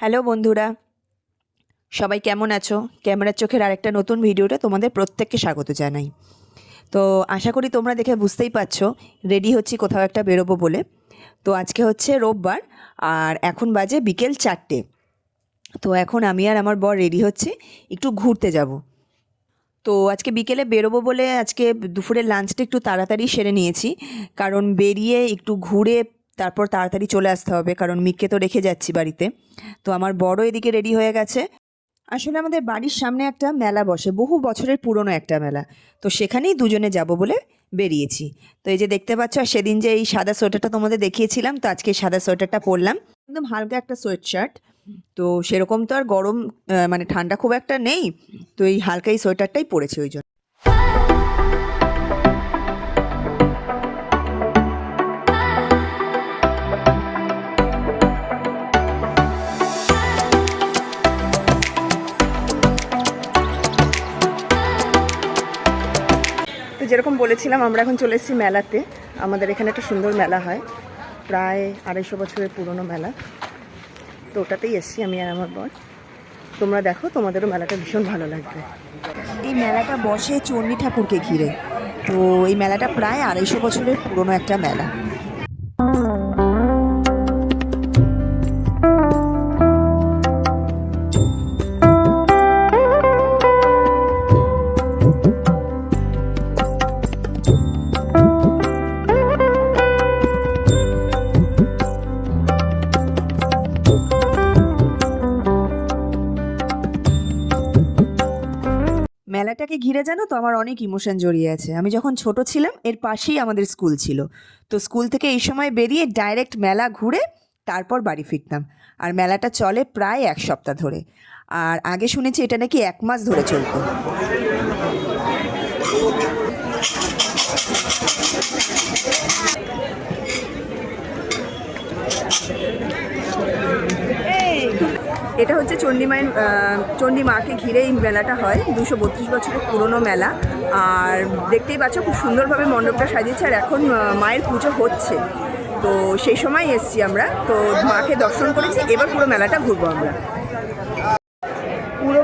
Hello বন্ধুরা, সবাই কেমন আছো? ক্যামেরার চোখের আরেকটা নতুন ভিডিওটা তোমাদের প্রত্যেককে স্বাগত জানাই। তো আশা করি তোমরা দেখে বুঝতেই পারছ, রেডি হচ্ছি কোথাও একটা বেরোবো বলে। তো আজকে হচ্ছে রোববার, আর এখন বাজে বিকেল চারটে। তো এখন আমি আর আমার বর রেডি হচ্ছে, একটু ঘুরতে যাব। তো আজকে বিকেলে বেরোবো বলে আজকে দুপুরের লাঞ্চটা একটু তাড়াতাড়ি সেরে নিয়েছি, কারণ বেরিয়ে একটু ঘুরে তারপর তাড়াতাড়ি চলে আসতে হবে, কারণ মিককে তো রেখে যাচ্ছি বাড়িতে। তো আমার বড় এদিকে রেডি হয়ে গেছে। আসলে আমাদের বাড়ির সামনে একটা মেলা বসে, বহু বছরের পুরনো একটা মেলা। তো সেখানেই দুজনে যাব বলে বেরিয়েছি। তো এই যে দেখতে পাচ্ছ, আর সেদিন যে এই সাদা সোয়েটারটা তোমাদের দেখিয়েছিলাম, তো আজকে সাদা সোয়েটারটা পরলাম। একদম হালকা একটা সোয়েট শার্ট তো সেরকম তো আর গরম মানে ঠান্ডা খুব একটা নেই। তো এই হালকা এই সোয়েটারটাই পরেছে ওই জন্য। যেরকম বলেছিলাম, আমরা এখন চলে এসেছি মেলাতে। আমাদের এখানে একটা সুন্দর মেলা হয়। প্রায় আড়াইশো বছরের পুরনো মেলা। তো ওটাতেই এসছি আমি আর আমার বর। তোমরা দেখো, তোমাদেরও মেলাটা ভীষণ ভালো লাগবে। এই মেলাটা বসে চণ্ডী ঠাকুরকে ঘিরে। তো এই মেলাটা প্রায় আড়াইশো বছরের পুরনো একটা মেলা। মেলাটাকে ঘিরে জানো তো আমার অনেক ইমোশন জড়িয়ে আছে। আমি যখন ছোট ছিলাম, এর পাশেই আমাদের স্কুল ছিল। তো স্কুল থেকে এই সময় বেরিয়ে ডাইরেক্ট মেলা ঘুরে তারপর বাড়ি ফিরতাম। আর মেলাটা চলে প্রায় এক সপ্তাহ ধরে। আর আগে শুনেছি এটা নাকি এক মাস ধরে চলতো। এটা হচ্ছে চণ্ডী মায়ের আহ, চণ্ডী মাকে ঘিরে এই মেলাটা হয় দুশো বত্রিশ বছরের পুরনো মেলা। আর দেখতেই পাচ্ছ খুব সুন্দরভাবে মণ্ডপটা সাজিয়েছে আর এখন মায়ের পুজো হচ্ছে। তো সেই সময় এসছি আমরা। তো মাকে দর্শন করেছি এবার পুরো মেলাটা ঘুরবো আমরা। পুরো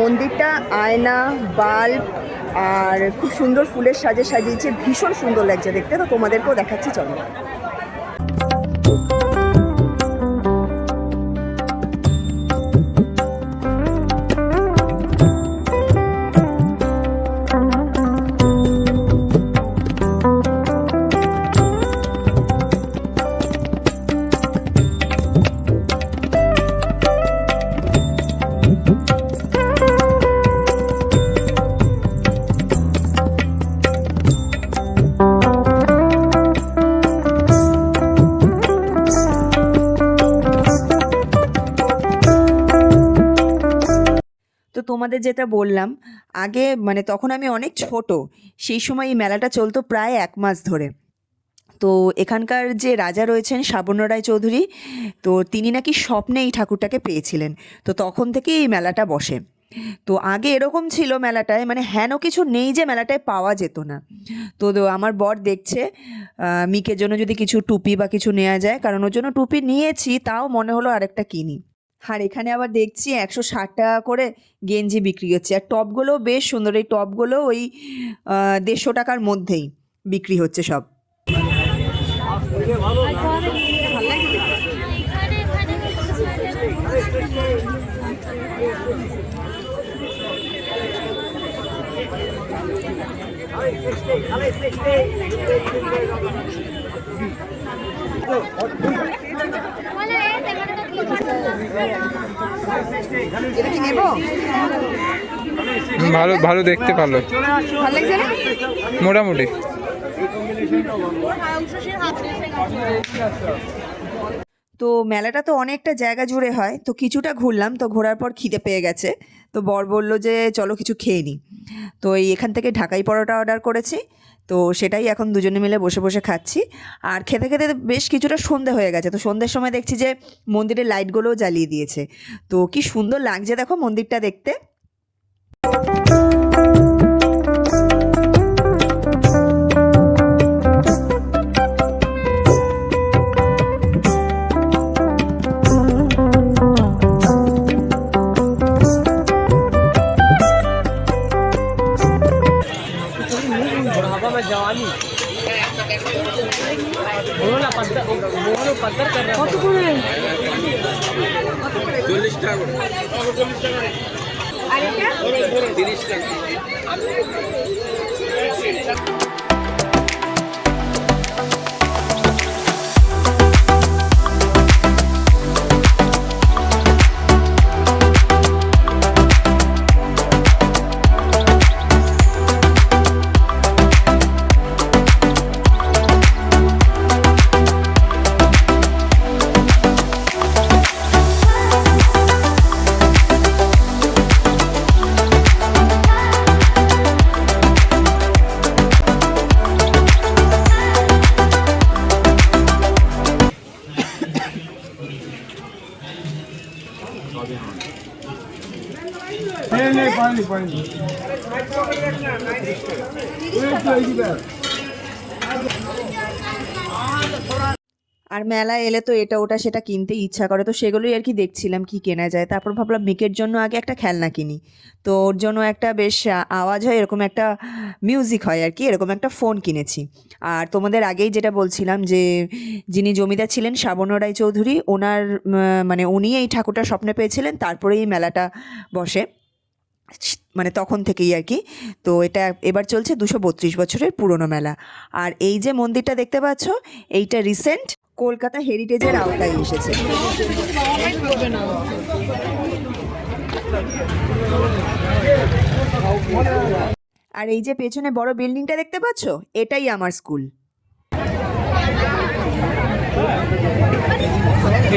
মন্দিরটা আয়না বাল্ব আর খুব সুন্দর ফুলের সাজে সাজিয়েছে। ভীষণ সুন্দর লাগছে দেখতে। তো তোমাদেরকেও দেখাচ্ছি চলো। তো তোমাদের যেটা বললাম, আগে মানে তখন আমি অনেক ছোট, সেই সময় এই মেলাটা চলতো প্রায় এক মাস ধরে। তো এখানকার যে রাজা রয়েছেন শ্রাবণ্য রায় চৌধুরী, তো তিনি নাকি স্বপ্নে এই ঠাকুরটাকে পেয়েছিলেন। তো তখন থেকেই এই মেলাটা বসে। তো আগে এরকম ছিল মেলাটায় মানে হেন কিছু নেই যে মেলাটায় পাওয়া যেত না। তো আমার বর দেখছে মিকের জন্য যদি কিছু টুপি বা কিছু নেওয়া যায়, কারণ ওর জন্য টুপি নিয়েছি, তাও মনে হলো আরেকটা কিনি। আর এখানে আবার দেখছি একশো ষাট টাকা করে গেঞ্জি বিক্রি হচ্ছে। আর টপগুলোও বেশ সুন্দর, এই টপগুলো ওই দেড়শো টাকার মধ্যেই বিক্রি হচ্ছে সব। এটা কি নেব ভালো ভালো দেখতে ভালো ভালো লাগছে না? মোটামুটি। তো মেলাটা তো অনেকটা জায়গা জুড়ে হয় তো কিছুটা ঘুরলাম তো ঘোরার পর খিদে পেয়ে গেছে। তো বর বলল যে চলো কিছু খেয়ে নিই তো এই এখান থেকে ঢাকাই পরোটা অর্ডার করেছি। তো সেটাই এখন দুজনে মিলে বসে বসে খাচ্ছি। আর খেতে খেতে বেশ কিছুটা সন্ধে হয়ে গেছে। তো সন্ধ্যের সময় দেখছি যে মন্দিরের লাইটগুলোও জ্বালিয়ে দিয়েছে। তো কি সুন্দর লাগছে দেখো মন্দিরটা দেখতে। আর এটা? আর মেলায় এলে তো এটা ওটা সেটা কিনতে ইচ্ছা করে, তো সেগুলোই আর কি দেখছিলাম কি কেনা যায়। তারপর ভাবলাম মেকের জন্য আগে একটা খেলনা কিনি। তো ওর জন্য একটা বেশ আওয়াজ হয়, এরকম একটা মিউজিক হয় আর কি, এরকম একটা ফোন কিনেছি। আর তোমাদের আগেই যেটা বলছিলাম যে, যিনি জমিদার ছিলেন শ্রাবণ রায় চৌধুরী ওনার মানে উনি এই ঠাকুরটা স্বপ্নে পেয়েছিলেন, তারপরেই এই মেলাটা বসে। মানে তখন থেকেই আর কি। তো এটা এবার চলছে দুশো বত্রিশ বছরের পুরনো মেলা। আর এই যে মন্দিরটা দেখতে পাচ্ছ এইটা রিসেন্ট কলকাতা হেরিটেজের আওতায় এসেছে। আর এই যে পেছনে বড় বিল্ডিংটা দেখতে পাচ্ছ এটাই আমার স্কুল।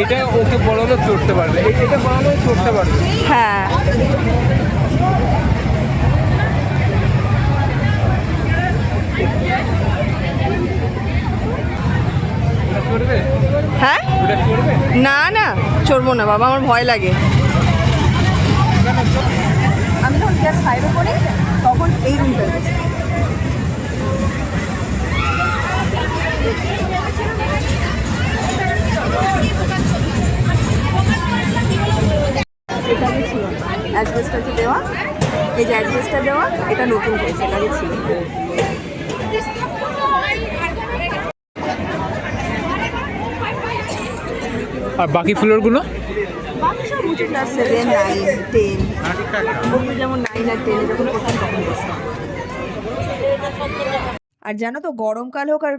এটা ওকে বড় চড়তে পারবে। এটা বড় চড়তে পারবে। হ্যাঁ। হ্যাঁ? না না, চড়বো না, বাবা, আমার ভয় লাগে। আমি যখন ক্লাস ফাইভে পড়ি, তখন এই রুমটা এখানে ছিল। অ্যাসবেস্টার দেওয়া এই যে অ্যাসবেস্টার দেওয়া এটা নতুন হয়েছে এটা আগে ছিল। আর বাকি ফ্লোরগুলো? গুলো সব উঁচু ক্লাস সেভেন নাইন টেন যেমন নাইন আর টেনে যখন পড়তাম তখন বসতাম আর জানো তো গরমকাল হোক আর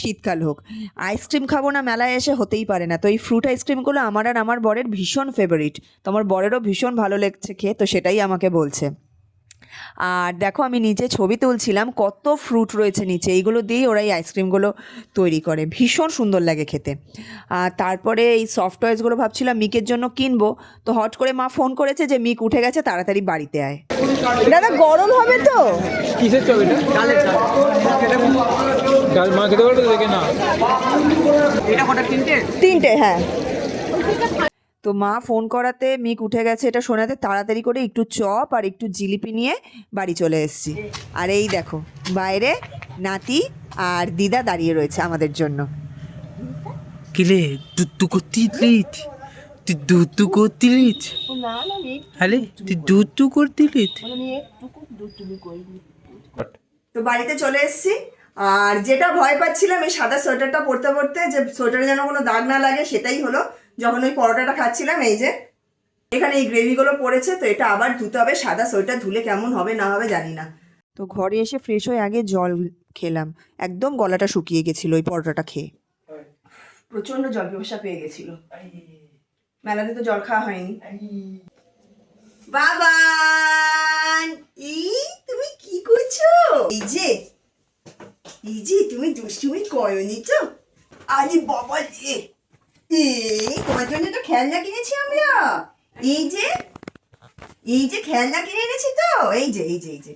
শীতকাল হোক আইসক্রিম খাব না মেলায় এসে হতেই পারে না। তো এই ফ্রুট আইসক্রিমগুলো আমার আর আমার বরের ভীষণ ফেভারিট তো আমার বরেরও ভীষণ ভালো লেগছে খেয়ে, তো সেটাই আমাকে বলছে। আর দেখো আমি নিচে ছবি তুলছিলাম কত ফ্রুট রয়েছে নিচে এইগুলো দিয়েই ওরা এই আইসক্রিমগুলো তৈরি করে। ভীষণ সুন্দর লাগে খেতে। আর তারপরে এই সফট টয়েসগুলো ভাবছিলাম মিকের জন্য কিনবো তো হট করে মা ফোন করেছে যে মিক উঠে গেছে তাড়াতাড়ি বাড়িতে আয়। দাদা গরম হবে তো? কিসের মা খেতে পারবে দেখে না তিনটে হ্যাঁ। তো মা ফোন করাতে মিক উঠে গেছে এটা শোনাতে তাড়াতাড়ি করে একটু চপ আর একটু জিলিপি নিয়ে বাড়ি চলে এসেছি। আর এই দেখো বাইরে নাতি আর দিদা দাঁড়িয়ে রয়েছে আমাদের জন্য। কিলে দুধ করতিলিত তুই দুধ করতিলিত আরে তুই দুধ করতিলিত তো বাড়িতে চলে এসেছি। আর যেটা ভয় পাচ্ছিলাম এই সাদা সোয়েটারটা পরতে পরতে যে সোয়েটারে যেন কোনো দাগ না লাগে সেটাই হলো যখন ওই পরোটাটা খাচ্ছিলাম, এই যে, এখানে এই গ্রেভিগুলো পড়েছে, তো এটা আবার ধুতে হবে, সাদা সোয়েটার ধুলে কেমন হবে না হবে জানি না। তো ঘরে এসে ফ্রেশ হয়ে আগে জল খেলাম, একদম গলাটা শুকিয়ে গেছিল ওই পরোটাটা খেয়ে। প্রচণ্ড জল পিপাসা পেয়ে গেছিল। মেলাতে তো জল খাওয়া হয়নি। বাবা, এই তুমি কি করছ? এই যে এই যে তুমি দুষ্টুমি করনি তো? আরে বাবা এই তোমার জন্য তো খেলনা কিনেছি আমরা। এই যে এই যে খেলনা কিনে এনেছি তো এই যে এই যে এই যে।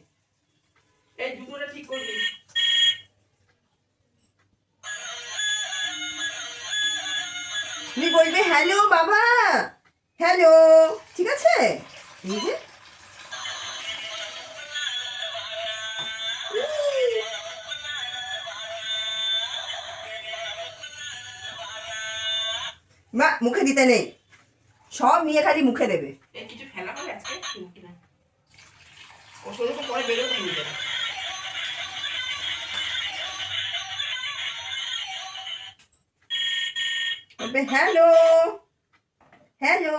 তুমি বলবে হ্যালো বাবা। হ্যালো ঠিক আছে? এই যে। মা মুখে দিতে নেই। সব নিয়ে খালি মুখে দেবে। কিছু খেলা হবে আজকে কিনা। ও শুরু তো পরে বেরোতে বলবে হ্যালো। হ্যালো।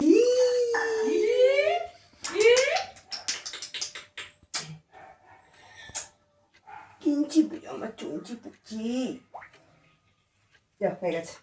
কিঞ্চি আমার চুঞ্চি পুচি হয়ে গেছে।